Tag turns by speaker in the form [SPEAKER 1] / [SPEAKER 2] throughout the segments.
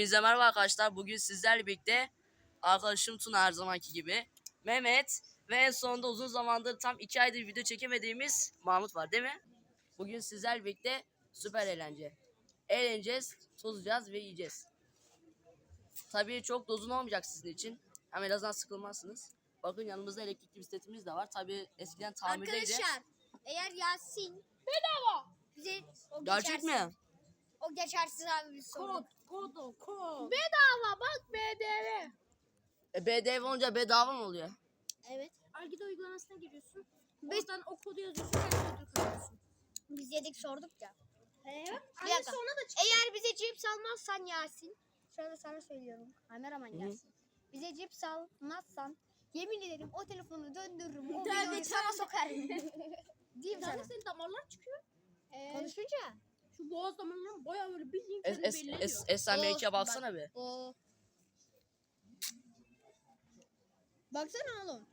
[SPEAKER 1] Hepinize merhaba arkadaşlar. Bugün sizlerle birlikte arkadaşım Tuna her zamanki gibi. Mehmet ve en sonunda uzun zamandır tam iki aydır video çekemediğimiz Mahmut var değil mi? Bugün sizlerle birlikte süper eğlence. Eğleneceğiz, tozacağız ve yiyeceğiz. Tabii çok dozun olmayacak sizin için. Ama en azından sıkılmazsınız. Bakın yanımızda elektrikli bisikletimiz de var. Tabii eskiden tamirdeydi.
[SPEAKER 2] Arkadaşlar eğer Yasin bedava bize o
[SPEAKER 1] Gerçek
[SPEAKER 2] geçersiz-
[SPEAKER 1] mi?
[SPEAKER 2] O geçersiz abi biz sorduk.
[SPEAKER 3] Kodu, kod.
[SPEAKER 2] Bedava bak BDV.
[SPEAKER 1] E, BDV olunca bedava mı oluyor?
[SPEAKER 2] Evet.
[SPEAKER 3] Algida uygulamasına giriyorsun.
[SPEAKER 2] Biz,
[SPEAKER 3] Oradan o kodu yazıyorsun. Sen kodu kırıyorsun.
[SPEAKER 2] biz yedik sorduk ya.
[SPEAKER 3] Evet.
[SPEAKER 2] Bir dakika.
[SPEAKER 3] sonra da
[SPEAKER 2] Eğer bize cips almazsan Yasin. Şöyle sana söylüyorum. Kameraman. Yasin. Bize cips almazsan yemin ederim o telefonu döndürürüm. O
[SPEAKER 3] Tövbe
[SPEAKER 2] videoyu sana sokarım. Diyeyim sana.
[SPEAKER 3] Senin damarlar çıkıyor. Ee,
[SPEAKER 2] Konuşunca.
[SPEAKER 3] Şu boğaz damarların baya böyle bildiğin
[SPEAKER 1] Es,
[SPEAKER 3] kendini
[SPEAKER 1] es,
[SPEAKER 3] belli
[SPEAKER 1] es,
[SPEAKER 3] ediyor.
[SPEAKER 2] Bak.
[SPEAKER 1] baksana bir.
[SPEAKER 2] O. Baksana oğlum.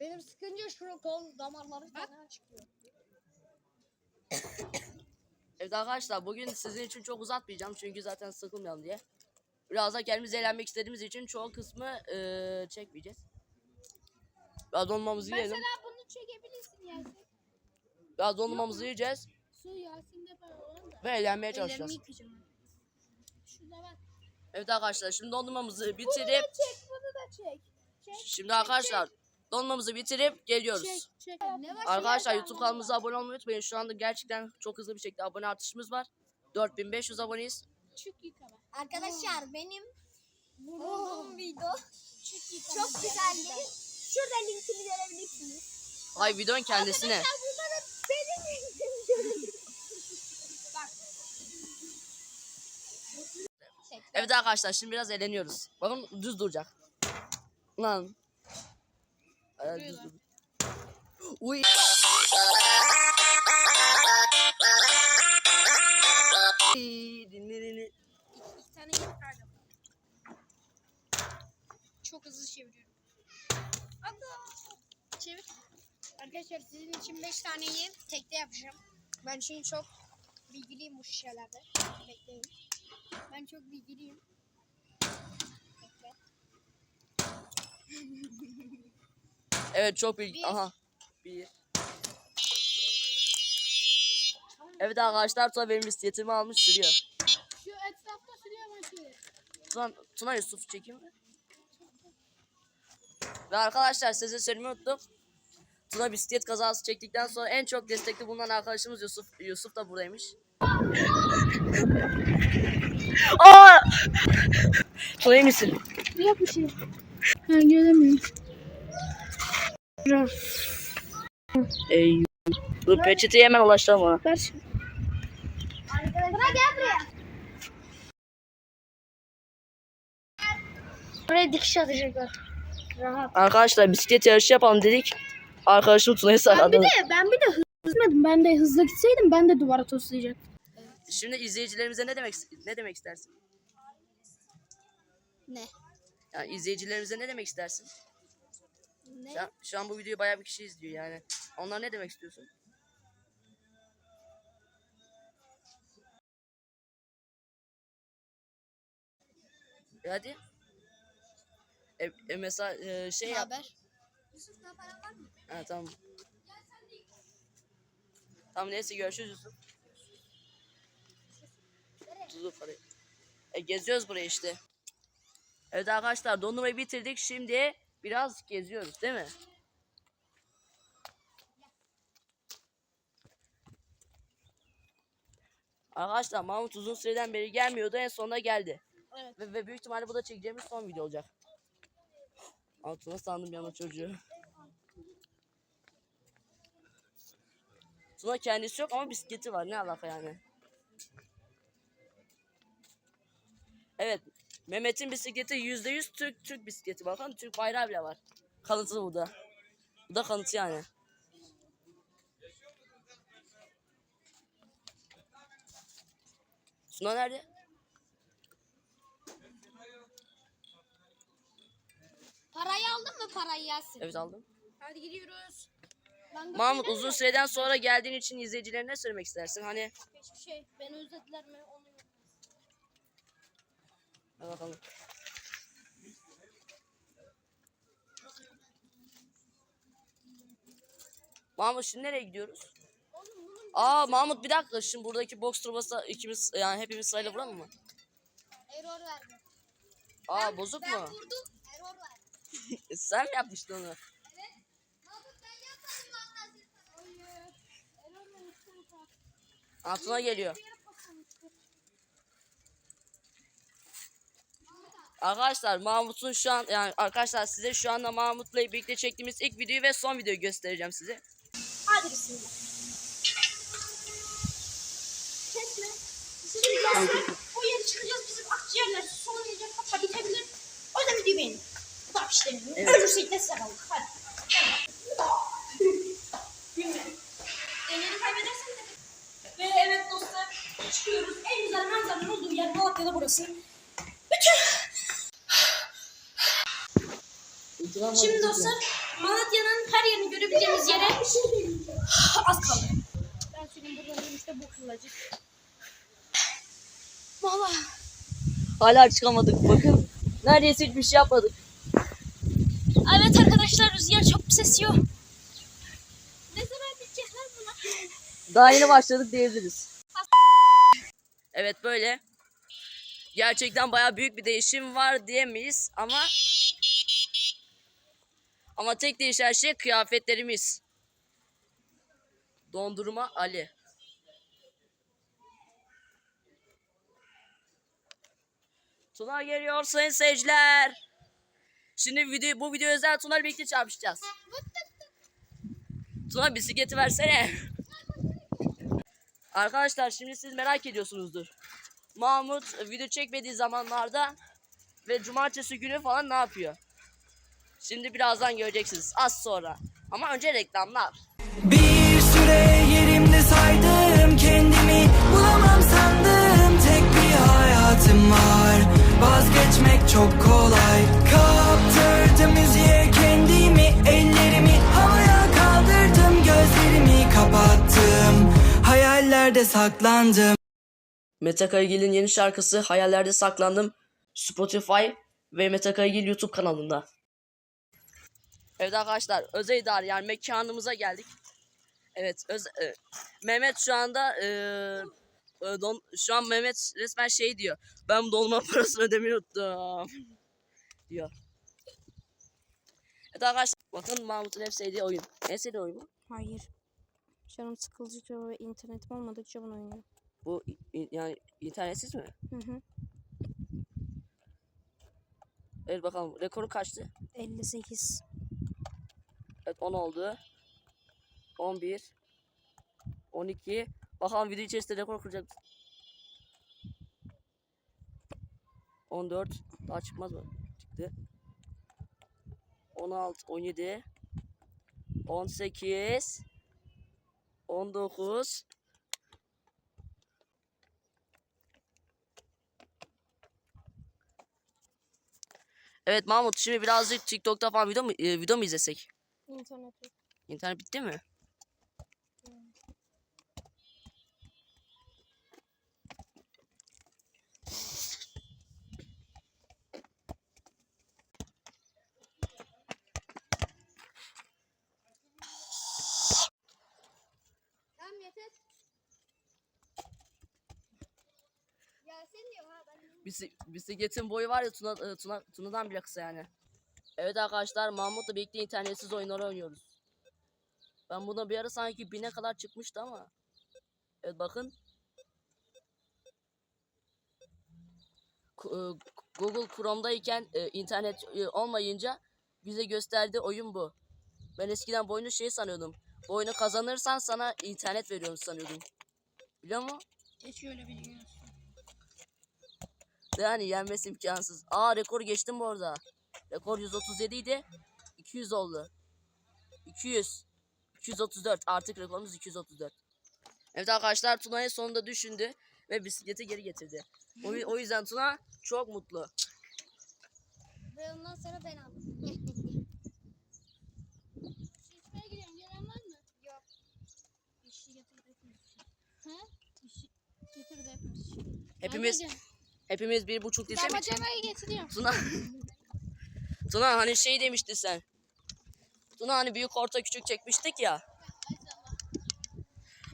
[SPEAKER 2] Benim sıkınca şu kol damarları falan çıkıyor.
[SPEAKER 1] Evet arkadaşlar bugün sizin için çok uzatmayacağım çünkü zaten sıkılmayalım diye. Biraz da kendimiz eğlenmek istediğimiz için çoğu kısmı eee, çekmeyeceğiz. Biraz dondurmamızı yiyelim.
[SPEAKER 3] Mesela bunu çekebilirsin Yasin.
[SPEAKER 1] Biraz dondurmamızı yiyeceğiz
[SPEAKER 3] Su Yasin'de para olan da.
[SPEAKER 1] ve eğlenmeye çalışacağız.
[SPEAKER 3] yıkayacağım. Şurada bak.
[SPEAKER 1] Evet arkadaşlar şimdi dondurmamızı
[SPEAKER 3] Bunu da
[SPEAKER 1] bitirip
[SPEAKER 3] çek, bunu da çek. Çek,
[SPEAKER 1] şimdi arkadaşlar dondurmamızı bitirip geliyoruz.
[SPEAKER 3] çek, çek.
[SPEAKER 2] Ne var
[SPEAKER 1] Arkadaşlar YouTube kanalımıza abone olmayı unutmayın. Şu anda gerçekten çok hızlı bir şekilde abone artışımız var. 4500 aboneyiz.
[SPEAKER 3] Çık yıkama.
[SPEAKER 2] Arkadaşlar benim bulduğum video
[SPEAKER 3] Çık yıkama.
[SPEAKER 2] çok güzeldi. Şurada linkini görebilirsiniz.
[SPEAKER 1] Ay videonun kendisine.
[SPEAKER 2] Arkadaşlar linkim
[SPEAKER 1] Evet arkadaşlar şimdi biraz eğleniyoruz. Bakın düz duracak. Lan. Ay, düz dur. Uy.
[SPEAKER 3] İki tane. Çok hızlı çeviriyorum. Çevir.
[SPEAKER 2] Arkadaşlar sizin için 5 taneyi tekte yapacağım. Ben çünkü çok bilgiliyim bu şeylerde. Bekleyin. Ben çok bilgiliyim. Bekle.
[SPEAKER 1] Evet çok.
[SPEAKER 2] Bir.
[SPEAKER 1] Aha. Bir. Evet arkadaşlar Tuna benim bisikletimi almış sürüyor.
[SPEAKER 3] Şu etrafta sürüyor maçı.
[SPEAKER 1] Tuna, Tuna Yusuf çekeyim mi? Ve arkadaşlar size söylemeyi unuttum. Tuna bisiklet kazası çektikten sonra en çok destekli bulunan arkadaşımız Yusuf. Yusuf da buradaymış. Aa! Tuna iyi misin?
[SPEAKER 3] Yok bir şey. Ha göremiyorum.
[SPEAKER 1] Ey. Dur peçeteyi hemen ulaştırma bana.
[SPEAKER 3] Ver.
[SPEAKER 2] Buna gel buraya. Buraya dikiş atacaklar. Rahat.
[SPEAKER 1] Arkadaşlar bisiklet yarışı yapalım dedik. Arkadaşım Tuna'yı
[SPEAKER 3] Ben bir de ben bir de hızlı gitmedim. Ben de hızlı gitseydim ben de duvara toslayacaktım.
[SPEAKER 1] Şimdi izleyicilerimize ne demek ne demek istersin?
[SPEAKER 2] Ne?
[SPEAKER 1] Yani izleyicilerimize ne demek istersin?
[SPEAKER 2] Ne?
[SPEAKER 1] Şu an, şu an bu videoyu bayağı bir kişi izliyor yani. Onlar ne demek istiyorsun? E hadi. E, e mesela e, şey
[SPEAKER 2] Ne
[SPEAKER 1] yap.
[SPEAKER 2] haber? Yusuf'ta para var mı?
[SPEAKER 1] Ha tamam. Tamam neyse görüşürüz Yusuf. Parayı. E, geziyoruz burayı işte. Evet arkadaşlar dondurmayı bitirdik. Şimdi biraz geziyoruz değil mi? Arkadaşlar Mahmut uzun süreden beri gelmiyordu. En sonunda geldi.
[SPEAKER 3] Evet.
[SPEAKER 1] Ve, ve büyük ihtimalle bu da çekeceğimiz son video olacak. Altına sandım yana çocuğu. Tuna kendisi yok ama bisikleti var. Ne alaka yani? Evet. Mehmet'in bisikleti yüzde yüz Türk Türk bisikleti. Bakın Türk bayrağı bile var. Kanıtı bu da. Bu da kanıtı yani. Tuna nerede?
[SPEAKER 2] Parayı aldın mı parayı Yasin?
[SPEAKER 1] Evet aldım.
[SPEAKER 3] Hadi gidiyoruz.
[SPEAKER 2] Ben
[SPEAKER 1] Mahmut uzun süreden sonra geldiğin için izleyicilerine ne söylemek istersin? Hani
[SPEAKER 3] Hiçbir şey. Beni özlediler mi onu
[SPEAKER 1] Hadi bakalım. Mahmut şimdi nereye gidiyoruz? Aa Mahmut bir dakika şimdi buradaki box turbası ikimiz yani hepimiz sırayla vuralım mı?
[SPEAKER 2] Error verdi.
[SPEAKER 1] Aa bozuk
[SPEAKER 2] Ben
[SPEAKER 1] mu?
[SPEAKER 2] vurdum.
[SPEAKER 1] Sen mi yapmıştın onu? Altına geliyor. Arkadaşlar Mahmut'un şu an yani arkadaşlar size şu anda Mahmut'la birlikte çektiğimiz ilk videoyu ve son videoyu göstereceğim size.
[SPEAKER 3] Hadi bismillah. Kesme. Şimdi yazın o yere çıkacağız bizim akciğerler soğuyacak hatta bitebilir. O yüzden videoyu beğenin. Bu da işlemi.
[SPEAKER 1] Evet.
[SPEAKER 3] Ölürsek de size kaldık. Hadi. Bilmiyorum. Kaybedersen de. Ve evet dostlar çıkıyoruz. En güzel manzaranın olduğu yer Malatya'da burası. Şimdi dostlar Malatya'nın her yerini görebileceğimiz yere az kaldı. Ben senin burada dönüşte bu kılacak. Valla.
[SPEAKER 1] Hala çıkamadık bakın. Neredeyse hiçbir şey yapmadık.
[SPEAKER 3] Rüzgar çok pis esiyor. Ne zaman bitecek lan bunlar?
[SPEAKER 1] Daha yeni başladık diyebiliriz. Evet böyle. Gerçekten baya büyük bir değişim var diyemeyiz ama ama tek değişen şey kıyafetlerimiz. Dondurma Ali. Tuna geliyor sayın seyirciler. Şimdi video, bu video özel Tuna'yla birlikte çarpışacağız. Tuna bisikleti versene. Arkadaşlar şimdi siz merak ediyorsunuzdur. Mahmut video çekmediği zamanlarda ve cumartesi günü falan ne yapıyor? Şimdi birazdan göreceksiniz az sonra. Ama önce reklamlar.
[SPEAKER 4] Bir süre yerimde saydım kendimi Bulamam sandım tek bir hayatım var Vazgeçmek çok kolay Kaptırdım Hayallerde saklandım
[SPEAKER 1] Mete Kaygil'in yeni şarkısı Hayallerde Saklandım Spotify ve Mete Kaygil YouTube kanalında. Evet arkadaşlar özel idare yani mekanımıza geldik. Evet öz, e, Mehmet şu anda e, e, don, şu an Mehmet resmen şey diyor. Ben dolma parasını ödemeyi unuttum. diyor. Evet arkadaşlar bakın Mahmut'un hep sevdiği oyun. En sevdiği oyun mu?
[SPEAKER 5] Hayır. Canım sıkıldıkça ve internetim olmadıkça bunu oynuyorum.
[SPEAKER 1] Bu i- yani internetsiz mi?
[SPEAKER 5] Hı hı.
[SPEAKER 1] Evet bakalım rekoru kaçtı?
[SPEAKER 5] 58.
[SPEAKER 1] Evet 10 oldu. 11 12 Bakalım video içerisinde rekor kıracak. 14 daha çıkmaz mı? Çıktı. 16 17 18 19 Evet Mahmut şimdi birazcık TikTok'ta falan video mu, e, video mu izlesek?
[SPEAKER 5] İnternet.
[SPEAKER 1] İnternet bitti mi?
[SPEAKER 2] Tamam yeter. Gelsin diyor ha ben.
[SPEAKER 1] Bisi- bisikletin boyu var ya Tuna, e, Tuna, Tuna'dan bile kısa yani. Evet arkadaşlar Mahmut'la birlikte internetsiz oyunları oynuyoruz. Ben buna bir ara sanki bine kadar çıkmıştı ama. Evet bakın. E, Google Chrome'dayken e, internet olmayınca bize gösterdiği oyun bu. Ben eskiden bu oyunu şey sanıyordum. Bu oyunu kazanırsan sana internet veriyorum sanıyordum. Biliyor musun?
[SPEAKER 3] Hiç öyle bilmiyorum.
[SPEAKER 1] Yani yenmesi imkansız. Aa rekor geçtim bu arada. Rekor 137 idi. 200 oldu. 200. 234. Artık rekorumuz 234. Evet arkadaşlar Tuna'yı sonunda düşündü ve bisikleti geri getirdi. O, o yüzden Tuna çok mutlu.
[SPEAKER 2] Ve ondan sonra ben aldım. İçmeye gidiyorum. Gelen var mı? Yok.
[SPEAKER 3] İşi getir de hepimiz. Ha? İşi getir de hepimiz.
[SPEAKER 1] Hepimiz Hepimiz bir buçuk litre mi?
[SPEAKER 3] Damacanayı getiriyorum.
[SPEAKER 1] Tuna. Tuna hani şey demiştin sen. Tuna hani büyük orta küçük çekmiştik ya.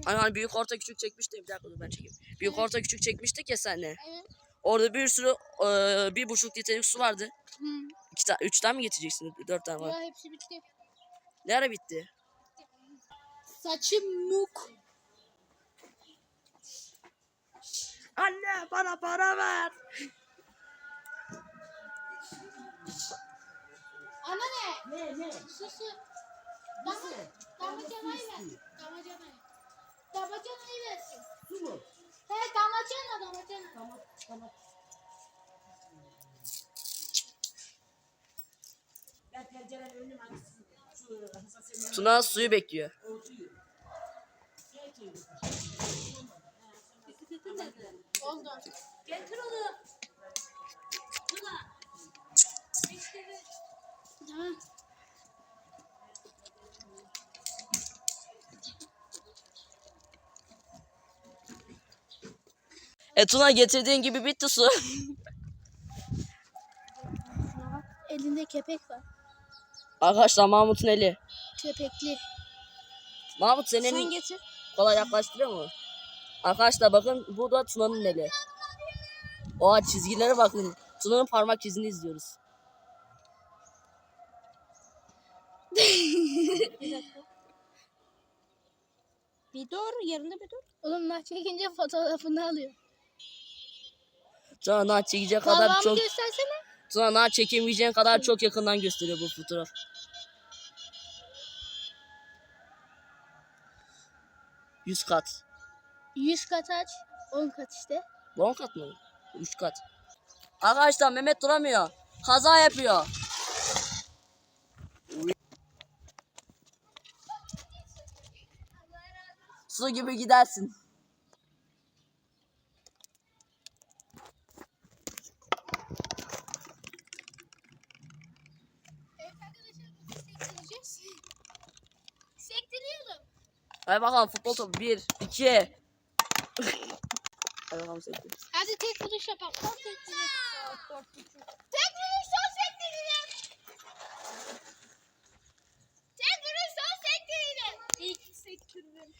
[SPEAKER 1] Hani, hani büyük orta küçük çekmiştik. Bir dakika dur ben çekeyim. Büyük orta küçük çekmiştik ya senle.
[SPEAKER 3] Evet.
[SPEAKER 1] Orada bir sürü eee, bir buçuk litrelik su vardı.
[SPEAKER 3] Hı.
[SPEAKER 1] İki tane, üç tane mi getireceksin? Dört tane var.
[SPEAKER 3] Ya hepsi bitti.
[SPEAKER 1] Ne ara bitti?
[SPEAKER 3] Saçım muk.
[SPEAKER 1] Anne bana para ver.
[SPEAKER 3] Ana ne? Ne ne? Susu. Dama, damacanayı ver. Damacanayı. Damacanayı versin. Su mu? He damacana damacana. Tamam tamam.
[SPEAKER 1] Tuna suyu bekliyor.
[SPEAKER 3] Oldu.
[SPEAKER 6] Getir onu.
[SPEAKER 3] Tamam.
[SPEAKER 1] E Tuna getirdiğin gibi bitti su.
[SPEAKER 3] Elinde kepek var.
[SPEAKER 1] Arkadaşlar Mahmut'un eli.
[SPEAKER 3] Köpekli.
[SPEAKER 1] Mahmut senin
[SPEAKER 3] Sen
[SPEAKER 1] elin
[SPEAKER 3] getir.
[SPEAKER 1] kolay yaklaştırıyor mu? Arkadaşlar bakın bu da Tuna'nın eli. Oha çizgilere bakın. Tuna'nın parmak izini izliyoruz.
[SPEAKER 3] Bir dur yerinde bir dur. Oğlum nah çekince fotoğrafını alıyor.
[SPEAKER 1] Tuna nar çekecek kadar
[SPEAKER 3] Parmağımı
[SPEAKER 1] çok
[SPEAKER 3] göstersene.
[SPEAKER 1] Tuna nar çekemeyeceğin kadar çok yakından gösteriyor bu fotoğraf. Yüz kat.
[SPEAKER 3] 100 kat aç. 10 kat işte.
[SPEAKER 1] 10 kat mı? 3 kat. Arkadaşlar Mehmet duramıyor. Kaza yapıyor. Su gibi gidersin. Hadi bakalım futbol topu. 1, 2. Bakalım sektir.
[SPEAKER 3] Hadi tek vuruş yapalım. Son sektirelim. Tek vuruş son sektirelim. Tek vuruş son sektirelim. İlk sektirdim.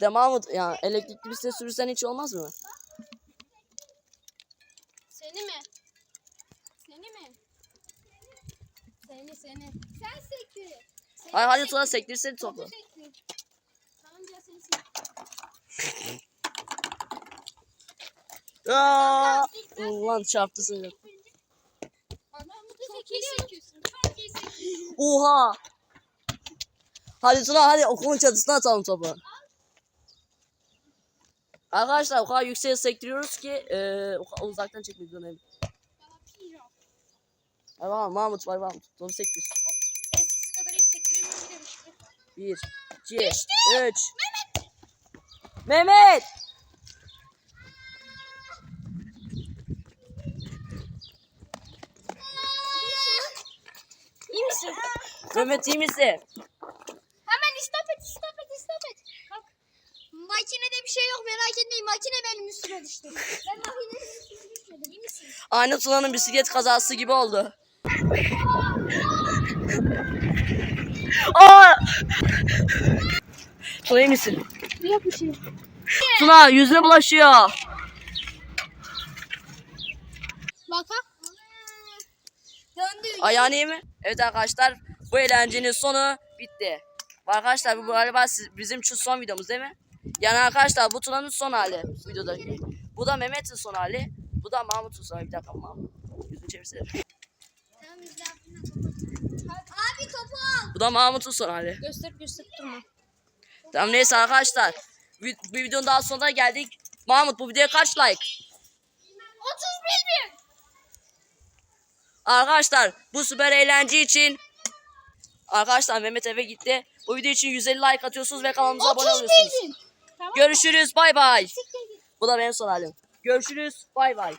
[SPEAKER 1] De Mahmut ya elektrikli bisiklet sürürsen hiç olmaz mı?
[SPEAKER 3] Seni mi? Seni mi? Seni seni. Sen sektir. Seni
[SPEAKER 1] Hadi. Tuna sektirsin topu.
[SPEAKER 3] Topu sektir. Tamam ya seni sektir.
[SPEAKER 1] Aa! Ulan çarptı seni. Oha! Hadi Tuna hadi okulun çatısına atalım topu. Arkadaşlar o kadar yükseğe sektiriyoruz ki kadar uzaktan çekmek zorundayım. Hadi bakalım Mahmut var Mahmut. Topu sektir.
[SPEAKER 3] Eskisi kadar iyi sektiremiyorum demiştim.
[SPEAKER 1] 1, 2, 3. Mehmet!
[SPEAKER 3] İyi misin?
[SPEAKER 1] Mehmet iyi misin?
[SPEAKER 3] Hemen istop et, istop et, istop et. Kalk. Makinede bir şey yok merak etmeyin. Makine benim üstüme düştü. Ben makinenin üstüne düşmedim. İyi misin?
[SPEAKER 1] Aynı Tuna'nın bisiklet kazası gibi oldu. Aa! Tuna iyi misin?
[SPEAKER 3] Yok bir şey.
[SPEAKER 1] Tuna yüzüne bulaşıyor.
[SPEAKER 3] Bak ha. Döndü.
[SPEAKER 1] Ayağın iyi mi? Evet arkadaşlar bu eğlencenin sonu bitti. Arkadaşlar bu galiba bizim şu son videomuz değil mi? Yani arkadaşlar bu Tuna'nın son hali videodaki. Bu da Mehmet'in son hali. Bu da Mahmut'un son hali. Bir dakika Mahmut. Yüzünü çevirsene.
[SPEAKER 3] Abi topu al.
[SPEAKER 1] Bu da Mahmut'un son hali.
[SPEAKER 3] Gösterip gösterip durma.
[SPEAKER 1] Tamam neyse arkadaşlar. Bir, bir videonun daha sonuna geldik. Mahmut bu videoya kaç like?
[SPEAKER 3] 31 bin.
[SPEAKER 1] Arkadaşlar bu süper eğlence için Arkadaşlar Mehmet eve gitti. Bu video için 150 like atıyorsunuz ve kanalımıza abone
[SPEAKER 3] 31
[SPEAKER 1] oluyorsunuz.
[SPEAKER 3] Tamam.
[SPEAKER 1] Görüşürüz bay bay.
[SPEAKER 3] Siktir git.
[SPEAKER 1] Bu da benim son halim. Görüşürüz bay bay.